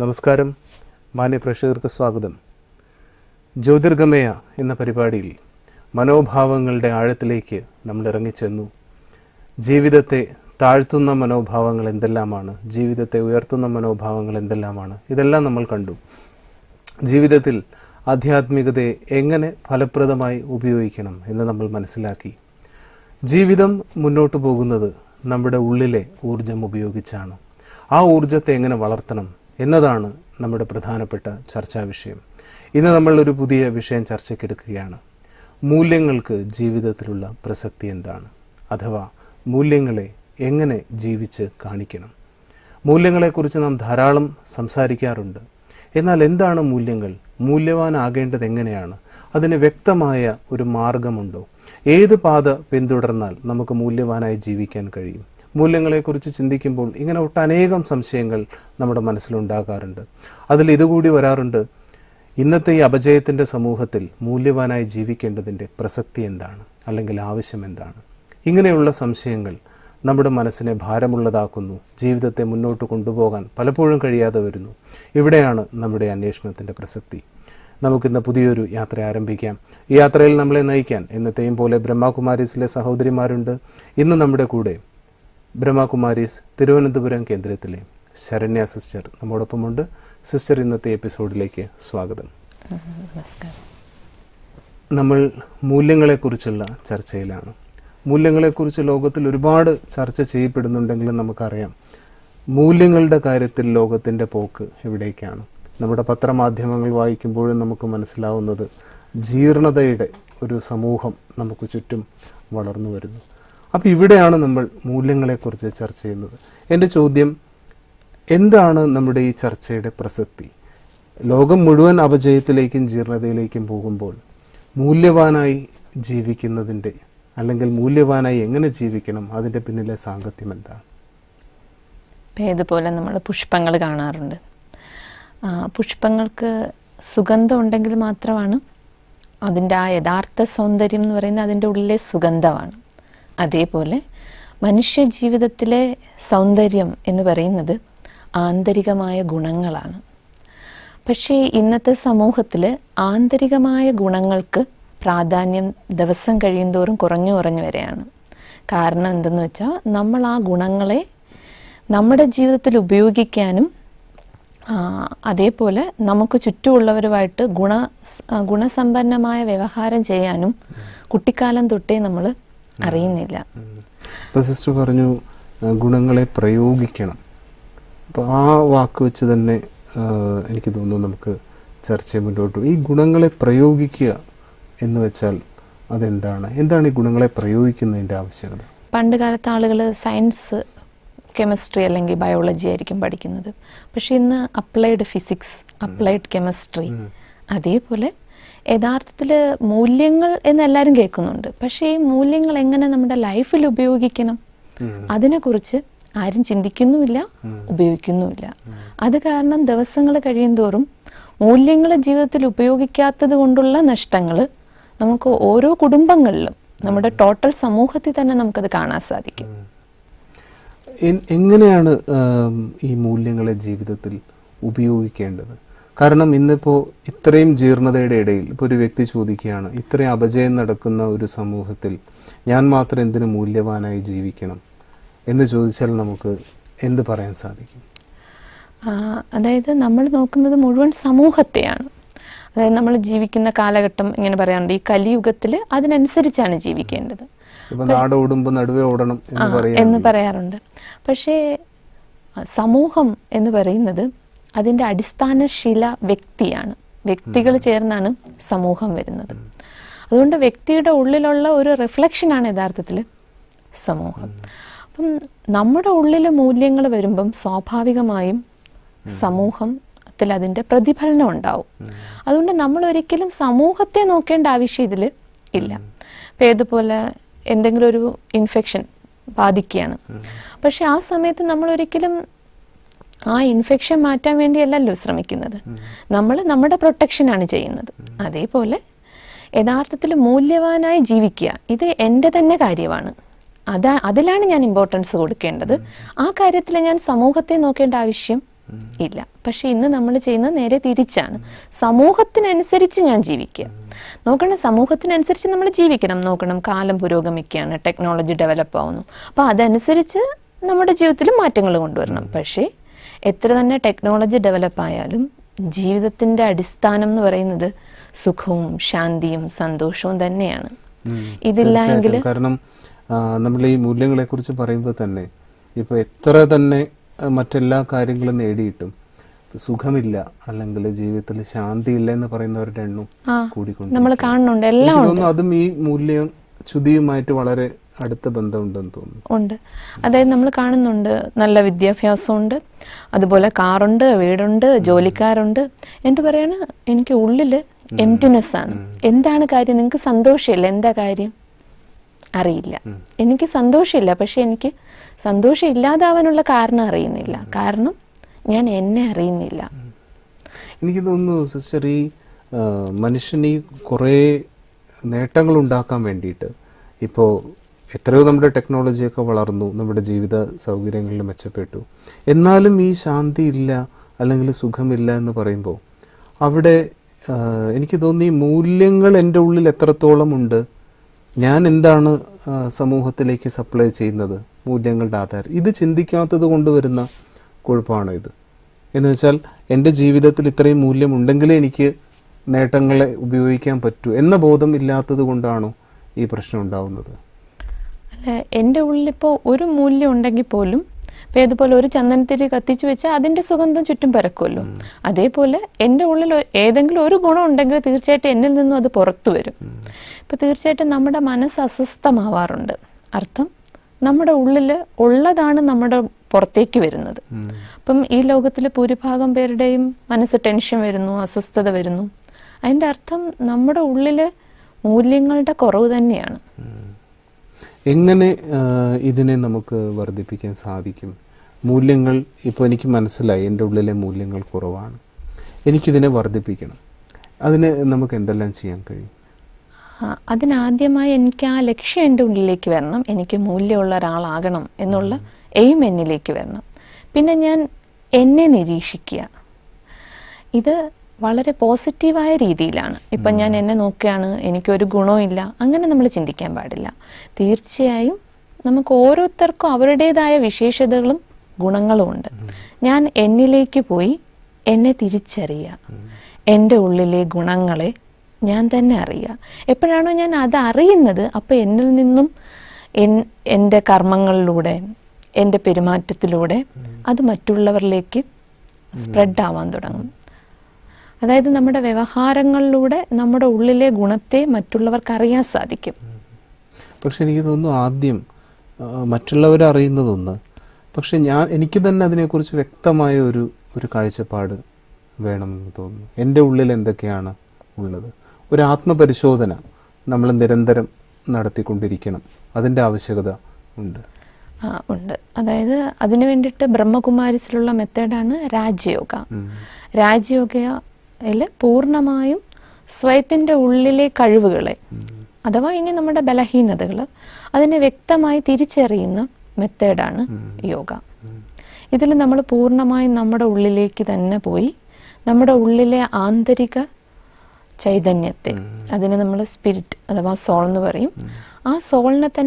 നമസ്കാരം. മാന്യ പ്രേക്ഷകർക്ക് സ്വാഗതം. ജ്യോതിർഗമയ എന്ന പരിപാടിയിൽ മനോഭാവങ്ങളുടെ ആഴത്തിലേക്ക് നമ്മൾ ഇറങ്ങിച്ചെന്നു. ജീവിതത്തെ താഴ്ത്തുന്ന മനോഭാവങ്ങൾ എന്തെല്ലാമാണ്? ജീവിതത്തെ ഉയർത്തുന്ന മനോഭാവങ്ങൾ എന്തെല്ലാമാണ്? ഇതെല്ലാം നമ്മൾ കണ്ടു. ജീവിതത്തിൽ ആധ്യാത്മികതയെ എങ്ങനെ ഫലപ്രദമായി ഉപയോഗിക്കണം എന്ന് നമ്മൾ മനസ്സിലാക്കി. ജീവിതം മുന്നോട്ട് പോകുന്നത് നമ്മുടെ ഉള്ളിലെ ഊർജം ഉപയോഗിച്ചാണ്. ആ ഊർജത്തെ എങ്ങനെ വളർത്തണം? എന്നതാണ് നമ്മുടെ പ്രധാനപ്പെട്ട ചർച്ചാ വിഷയം. ഇന്ന് ഒരു പുതിയ വിഷയം ചർച്ചയ്ക്കെടുക്കുകയാണ് മൂല്യങ്ങൾക്ക് ജീവിതത്തിലുള്ള പ്രസക്തി എന്താണ്? അഥവാ മൂല്യങ്ങളെ എങ്ങനെ ജീവിച്ച് കാണിക്കണം? മൂല്യങ്ങളെക്കുറിച്ച് നാം ധാരാളം സംസാരിക്കാറുണ്ട്. എന്നാൽ എന്താണ് മൂല്യങ്ങൾ? മൂല്യവാനാകേണ്ടത് എങ്ങനെയാണ്? അതിന് വ്യക്തമായ ഒരു മാർഗമുണ്ടോ? ഏത് പാത പിന്തുടർന്നാൽ നമുക്ക് മൂല്യവാനായി ജീവിക്കാൻ കഴിയും? മൂല്യങ്ങളെക്കുറിച്ച് ചിന്തിക്കുമ്പോൾ ഇങ്ങനെ ഒട്ടനേകം സംശയങ്ങൾ നമ്മുടെ മനസ്സിലുണ്ടാകാറുണ്ട്. അതിൽ ഇതുകൂടി വരാറുണ്ട് ഇന്നത്തെ ഈ അപജയത്തിന്റെ സമൂഹത്തിൽ മൂല്യവാനായി ജീവിക്കേണ്ടതിന്റെ പ്രസക്തി എന്താണ്? അല്ലെങ്കിൽ ആവശ്യം എന്താണ്? ഇങ്ങനെയുള്ള സംശയങ്ങൾ നമ്മുടെ മനസ്സിനെ ഭാരമുള്ളതാക്കുന്നു ജീവിതത്തെ മുന്നോട്ട് കൊണ്ടുപോകാൻ പലപ്പോഴും കഴിയാതെ വരുന്നു. ഇവിടെയാണ് നമ്മുടെ അന്വേഷണത്തിന്റെ പ്രസക്തി. നമുക്കിന്ന് പുതിയൊരു യാത്ര ആരംഭിക്കാം. ഈ യാത്രയിൽ നമ്മളെ നയിക്കാൻ എന്നത്തെയും പോലെ ബ്രഹ്മകുമാരീസിലെ സഹോദരിമാരുണ്ട്. ഇന്ന് നമ്മുടെ കൂടെ ബ്രഹ്മകുമാരീസ് തിരുവനന്തപുരം കേന്ദ്രത്തിലെ ശരണ്യ സിസ്റ്റർ നമ്മോടൊപ്പമുണ്ട്. സിസ്റ്റർ ഇന്നത്തെ എപ്പിസോഡിലേക്ക് സ്വാഗതം. നമസ്കാരം. നമ്മൾ മൂല്യങ്ങളെക്കുറിച്ചുള്ള ചർച്ചയിലാണ്. മൂല്യങ്ങളെക്കുറിച്ച് ലോകത്തിൽ ഒരുപാട് ചർച്ച ചെയ്യപ്പെടുന്നുണ്ടെങ്കിലും നമുക്കറിയാം മൂല്യങ്ങളുടെ കാര്യത്തിൽ ലോകത്തിന്റെ പോക്ക് എവിടേക്കാണ്. നമ്മുടെ പത്രമാധ്യമങ്ങൾ വായിക്കുമ്പോഴും നമുക്ക് മനസ്സിലാവുന്നത് ജീർണതയുടെ ഒരു സമൂഹം നമുക്ക് ചുറ്റും വളർന്നു വരുന്നു. അപ്പോൾ ഇവിടെയാണ് നമ്മൾ മൂല്യങ്ങളെക്കുറിച്ച് ചർച്ച ചെയ്യുന്നത്. എന്റെ ചോദ്യം എന്താണ് നമ്മുടെ ഈ ചർച്ചയുടെ പ്രസക്തി? ലോകം മുഴുവൻ അപജയത്തിലേക്കും ജീർണതയിലേക്കും പോകുമ്പോൾ മൂല്യവാനായി ജീവിക്കുന്നതിന്റെ അല്ലെങ്കിൽ മൂല്യവാനായി എങ്ങനെ ജീവിക്കണം? അതിന്റെ പിന്നിലെ സാങ്കത്യം എന്താണ്? ഇതുപോലെ നമ്മൾ പുഷ്പങ്ങൾ കാണാറുണ്ട്. പുഷ്പങ്ങൾക്ക് സുഗന്ധം ഉണ്ടെങ്കിൽ മാത്രമാണ് അതിന്റെ ആ യഥാർത്ഥ സൗന്ദര്യം എന്ന് പറയുന്നത് അതിന്റെ ഉള്ളിലെ സുഗന്ധമാണ്. അതേപോലെ മനുഷ്യ ജീവിതത്തിലെ സൗന്ദര്യം എന്ന് പറയുന്നത് ആന്തരികമായ ഗുണങ്ങളാണ്. പക്ഷേ ഇന്നത്തെ സമൂഹത്തിൽ ആന്തരികമായ ഗുണങ്ങൾക്ക് പ്രാധാന്യം ദിവസം കഴിയുന്തോറും കുറഞ്ഞു കുറഞ്ഞു വരെയാണ്. കാരണം എന്തെന്ന് വെച്ചാൽ നമ്മൾ ആ ഗുണങ്ങളെ നമ്മുടെ ജീവിതത്തിൽ ഉപയോഗിക്കാനും അതേപോലെ നമുക്ക് ചുറ്റുമുള്ളവരുമായിട്ട് ഗുണ ഗുണസമ്പന്നമായ വ്യവഹാരം ചെയ്യാനും കുട്ടിക്കാലം തൊട്ടേ നമ്മൾ അറിയുന്നില്ല. ഇപ്പോൾ സിസ്റ്റർ പറഞ്ഞു ഗുണങ്ങളെ പ്രയോഗിക്കണം. അപ്പോൾ ആ വാക്ക് വെച്ച് തന്നെ എനിക്ക് തോന്നുന്നു നമുക്ക് ചർച്ച മുന്നോട്ട്. ഈ ഗുണങ്ങളെ പ്രയോഗിക്കുക എന്ന് വെച്ചാൽ അതെന്താണ്? എന്താണ് ഈ ഗുണങ്ങളെ പ്രയോഗിക്കുന്നതിന്റെ ആവശ്യകത? പണ്ട് കാലത്ത് ആളുകൾ സയൻസ് കെമിസ്ട്രി അല്ലെങ്കിൽ ബയോളജി ആയിരിക്കും പഠിക്കുന്നത്. പക്ഷെ ഇന്ന് അപ്ലൈഡ് ഫിസിക്സ് അപ്ലൈഡ് കെമിസ്ട്രി അതേപോലെ യഥാർത്ഥത്തിൽ മൂല്യങ്ങൾ എന്ന് എല്ലാവരും കേൾക്കുന്നുണ്ട്. പക്ഷേ ഈ മൂല്യങ്ങൾ എങ്ങനെ നമ്മുടെ ലൈഫിൽ ഉപയോഗിക്കണം? അതിനെക്കുറിച്ച് ആരും ചിന്തിക്കുന്നുമില്ല ഉപയോഗിക്കുന്നുമില്ല. അത് കാരണം ദിവസങ്ങൾ കഴിയുന്തോറും മൂല്യങ്ങൾ ജീവിതത്തിൽ ഉപയോഗിക്കാത്തത് കൊണ്ടുള്ള നഷ്ടങ്ങൾ നമുക്ക് ഓരോ കുടുംബങ്ങളിലും നമ്മുടെ ടോട്ടൽ സമൂഹത്തിൽ തന്നെ നമുക്കത് കാണാൻ സാധിക്കും. എങ്ങനെയാണ് ഈ മൂല്യങ്ങളെ ജീവിതത്തിൽ ഉപയോഗിക്കേണ്ടത്? കാരണം ഇന്നിപ്പോൾ ഇത്രയും ജീർണതയുടെ ഇടയിൽ ഇപ്പോൾ ഒരു വ്യക്തി ചോദിക്കുകയാണ് ഇത്രയും അപജയം നടക്കുന്ന ഒരു സമൂഹത്തിൽ ഞാൻ മാത്രം എന്തിനു മൂല്യവാനായി ജീവിക്കണം എന്ന് ചോദിച്ചാൽ നമുക്ക് എന്ത് പറയാൻ സാധിക്കും? അതായത് നമ്മൾ നോക്കുന്നത് മുഴുവൻ സമൂഹത്തെയാണ്. അതായത് നമ്മൾ ജീവിക്കുന്ന കാലഘട്ടം ഇങ്ങനെ പറയാറുണ്ട് ഈ കലിയുഗത്തിൽ അതിനനുസരിച്ചാണ് ജീവിക്കേണ്ടത്. നടുവേ ഓടണം എന്ന് പറയാറുണ്ട്. പക്ഷേ സമൂഹം എന്ന് പറയുന്നത് അതിന്റെ അടിസ്ഥാന ശില വ്യക്തിയാണ്. വ്യക്തികൾ ചേർന്നാണ് സമൂഹം വരുന്നത്. അതുകൊണ്ട് വ്യക്തിയുടെ ഉള്ളിലുള്ള ഒരു റിഫ്ലക്ഷനാണ് യഥാർത്ഥത്തിൽ സമൂഹം. അപ്പം നമ്മുടെ ഉള്ളിൽ മൂല്യങ്ങൾ വരുമ്പം സ്വാഭാവികമായും സമൂഹത്തിൽ അതിന്റെ പ്രതിഫലനം ഉണ്ടാവും. അതുകൊണ്ട് നമ്മൾ ഒരിക്കലും സമൂഹത്തെ നോക്കേണ്ട ആവശ്യം ഇതിൽ ഇല്ല. ഇപ്പം ഏതുപോലെ എന്തെങ്കിലും ഒരു ഇൻഫെക്ഷൻ ബാധിക്കുകയാണ്. പക്ഷെ ആ സമയത്ത് നമ്മൾ ഒരിക്കലും ആ ഇൻഫെക്ഷൻ മാറ്റാൻ വേണ്ടിയല്ലല്ലോ ശ്രമിക്കുന്നത്. നമ്മൾ നമ്മുടെ പ്രൊട്ടക്ഷനാണ് ചെയ്യുന്നത്. അതേപോലെ യഥാർത്ഥത്തിൽ മൂല്യവാനായി ജീവിക്കുക ഇത് എന്റെ തന്നെ കാര്യമാണ്. അതാ അതിലാണ് ഞാൻ ഇമ്പോർട്ടൻസ് കൊടുക്കേണ്ടത്. ആ കാര്യത്തിൽ ഞാൻ സമൂഹത്തെ നോക്കേണ്ട ആവശ്യം ഇല്ല. പക്ഷെ ഇന്ന് നമ്മൾ ചെയ്യുന്നത് നേരെ തിരിച്ചാണ്. സമൂഹത്തിനനുസരിച്ച് ഞാൻ ജീവിക്കുക. നോക്കണം സമൂഹത്തിനനുസരിച്ച് നമ്മൾ ജീവിക്കണം. നോക്കണം കാലം പുരോഗമിക്കുകയാണ് ടെക്നോളജി ഡെവലപ്പ് ആവുന്നു. അപ്പോൾ അതനുസരിച്ച് നമ്മുടെ ജീവിതത്തിൽ മാറ്റങ്ങൾ കൊണ്ടുവരണം. പക്ഷേ എത്ര തന്നെ ടെക്നോളജി ഡെവലപ്പ് ആയാലും ജീവിതത്തിന്റെ അടിസ്ഥാനം എന്ന് പറയുന്നത് സുഖവും ശാന്തിയും സന്തോഷവും തന്നെയാണ്. ഉം. ഇതില്ല എങ്കിൽ കാരണം നമ്മൾ ഈ മൂല്യങ്ങളെ കുറിച്ച് പറയുമ്പോൾ തന്നെ ഇപ്പൊ എത്ര തന്നെ മറ്റെല്ലാ കാര്യങ്ങളും നേടിയിട്ടും സുഖമില്ല അല്ലെങ്കിൽ ജീവിതത്തിൽ ശാന്തി ഇല്ല എന്ന് പറയുന്നവരുടെ എണ്ണം കൂടിക്കൊണ്ട് നമ്മൾ കാണുന്നുണ്ട്. എല്ലാം അതും ഈ മൂല്യം ചുതിയുമായിട്ട് വളരെ അടുത്ത ബന്ധമുണ്ടെന്ന് തോന്നുന്നു. ഉണ്ട്. അതായത് നമ്മൾ കാണുന്നുണ്ട് നല്ല വിദ്യാഭ്യാസമുണ്ട് അതുപോലെ കാറുണ്ട് വീടുണ്ട് ജോലിക്കാരുണ്ട്. എന്നിട്ട് പറയാണ്? എനിക്ക് ഉള്ളിൽ എംറ്റിനെസ് ആണ്. എന്താണ് കാര്യം? നിങ്ങൾക്ക് സന്തോഷമില്ല. എന്താ കാര്യം? അറിയില്ല. എനിക്ക് സന്തോഷമില്ല. പക്ഷെ എനിക്ക് സന്തോഷം ഇല്ലാതാവാനുള്ള കാരണം അറിയുന്നില്ല. കാരണം ഞാൻ എന്നെ അറിയുന്നില്ല. എനിക്ക് തോന്നുന്നു സിസ്റ്റർ ഈ മനുഷ്യന് കുറേ നേട്ടങ്ങൾ ഉണ്ടാക്കാൻ വേണ്ടിയിട്ട് ഇപ്പോൾ എത്രയോ നമ്മുടെ ടെക്നോളജിയൊക്കെ വളർന്നു നമ്മുടെ ജീവിത സൗകര്യങ്ങളിൽ മെച്ചപ്പെട്ടു. എന്നാലും ഈ ശാന്തി ഇല്ല അല്ലെങ്കിൽ സുഖമില്ല എന്ന് പറയുമ്പോൾ അവിടെ എനിക്ക് തോന്നി മൂല്യങ്ങൾ എന്റെ ഉള്ളിൽ എത്രത്തോളം ഉണ്ട് ഞാൻ എന്താണ് സമൂഹത്തിലേക്ക് സപ്ലൈ ചെയ്യുന്നത് മൂല്യങ്ങളുടെ ആധാരം. ഇത് ചിന്തിക്കാത്തത് കൊണ്ട് വരുന്ന കുഴപ്പമാണ് ഇത്? എന്ന് വെച്ചാൽ എന്റെ ജീവിതത്തിൽ ഇത്രയും മൂല്യം ഉണ്ടെങ്കിലേ എനിക്ക് നേട്ടങ്ങളെ ഉപയോഗിക്കാൻ പറ്റൂ എന്ന ബോധം ഇല്ലാത്തത് കൊണ്ടാണോ ഈ പ്രശ്നം ഉണ്ടാവുന്നത്? എന്റെ ഉള്ളിലിപ്പോൾ ഒരു മൂല്യം ഉണ്ടെങ്കിൽ പോലും ഇപ്പം ഏതുപോലെ ഒരു ചന്ദനത്തിരി കത്തിച്ചു വെച്ചാൽ അതിന്റെ സുഗന്ധം ചുറ്റും പരക്കുമല്ലോ. അതേപോലെ എന്റെ ഉള്ളിൽ ഏതെങ്കിലും ഒരു ഗുണം ഉണ്ടെങ്കിൽ തീർച്ചയായിട്ടും എന്നിൽ നിന്നും അത് പുറത്തു വരും. ഇപ്പം തീർച്ചയായിട്ടും നമ്മുടെ മനസ്സ് അസ്വസ്ഥമാവാറുണ്ട്. അർത്ഥം നമ്മുടെ ഉള്ളിൽ ഉള്ളതാണ് നമ്മുടെ പുറത്തേക്ക് വരുന്നത്. അപ്പം ഈ ലോകത്തിൽ ഭൂരിഭാഗം പേരുടെയും മനസ്സ് ടെൻഷൻ വരുന്നു അസ്വസ്ഥത വരുന്നു. അതിന്റെ അർത്ഥം നമ്മുടെ ഉള്ളിൽ മൂല്യങ്ങളുടെ കുറവ് തന്നെയാണ്. എങ്ങനെ ഇതിനെ നമുക്ക് വർദ്ധിപ്പിക്കാൻ സാധിക്കും? മൂല്യങ്ങൾ ഇപ്പോൾ എനിക്ക് മനസ്സിലായി എന്റെ ഉള്ളിലെ മൂല്യങ്ങൾ കുറവാണ്. എനിക്കിതിനെ വർദ്ധിപ്പിക്കണം. അതിന് നമുക്ക് എന്തെല്ലാം ചെയ്യാൻ കഴിയും? അതിനാദ്യമായി എനിക്ക് ആ ലക്ഷ്യം എന്റെ ഉള്ളിലേക്ക് വരണം. എനിക്ക് മൂല്യമുള്ള ഒരാളാകണം എന്നുള്ള എയിം എന്നിലേക്ക് വരണം. പിന്നെ ഞാൻ എന്നെ നിരീക്ഷിക്കുക. ഇത് വളരെ പോസിറ്റീവായ രീതിയിലാണ്. ഇപ്പം ഞാൻ എന്നെ നോക്കുകയാണ് എനിക്കൊരു ഗുണവും ഇല്ല അങ്ങനെ നമ്മൾ ചിന്തിക്കാൻ പാടില്ല. തീർച്ചയായും നമുക്ക് ഓരോരുത്തർക്കും അവരുടേതായ വിശേഷതകളും ഗുണങ്ങളും ഉണ്ട്. ഞാൻ എന്നിലേക്ക് പോയി എന്നെ തിരിച്ചറിയുക. എന്റെ ഉള്ളിലെ ഗുണങ്ങളെ ഞാൻ തന്നെ അറിയുക. എപ്പോഴാണോ ഞാൻ അത് അറിയുന്നത് അപ്പോൾ എന്നിൽ നിന്നും എൻ എന്റെ കർമ്മങ്ങളിലൂടെ എന്റെ പെരുമാറ്റത്തിലൂടെ അത് മറ്റുള്ളവരിലേക്ക് സ്പ്രെഡ് ആവാൻ തുടങ്ങും. അതായത് നമ്മുടെ വ്യവഹാരങ്ങളിലൂടെ നമ്മുടെ ഉള്ളിലെ ഗുണത്തെ മറ്റുള്ളവർക്ക് അറിയാൻ സാധിക്കും. പക്ഷെ എനിക്ക് തോന്നുന്നു ആദ്യം മറ്റുള്ളവർ അറിയുന്നതൊന്ന്. പക്ഷെ ഞാൻ എനിക്ക് തന്നെ അതിനെക്കുറിച്ച് വ്യക്തമായ ഒരു ഒരു കാഴ്ചപ്പാട് വേണമെന്ന് തോന്നുന്നു. എന്റെ ഉള്ളിൽ എന്തൊക്കെയാണ് ഉള്ളത്? ഒരു ആത്മപരിശോധന നമ്മൾ നിരന്തരം നടത്തിക്കൊണ്ടിരിക്കണം. അതിന്റെ ആവശ്യകത ഉണ്ട്. ആ, ഉണ്ട്. അതായത് അതിനു വേണ്ടിയിട്ട് ബ്രഹ്മകുമാരിസിലുള്ള മെത്തേഡാണ് രാജയോഗ രാജയോഗയിൽ പൂർണമായും സ്വയത്തിന്റെ ഉള്ളിലെ കഴിവുകളെ അഥവാ ഇനി നമ്മുടെ ബലഹീനതകൾ അതിനെ വ്യക്തമായി തിരിച്ചറിയുന്ന മെത്തേഡാണ് യോഗ. ഇതിൽ നമ്മൾ പൂർണമായും നമ്മുടെ ഉള്ളിലേക്ക് തന്നെ പോയി നമ്മുടെ ഉള്ളിലെ ആന്തരിക ചൈതന്യത്തെ അതിനെ നമ്മൾ സ്പിരിറ്റ് അഥവാ സോൾ എന്ന് പറയും. ആ സോളിനെ തന്നെ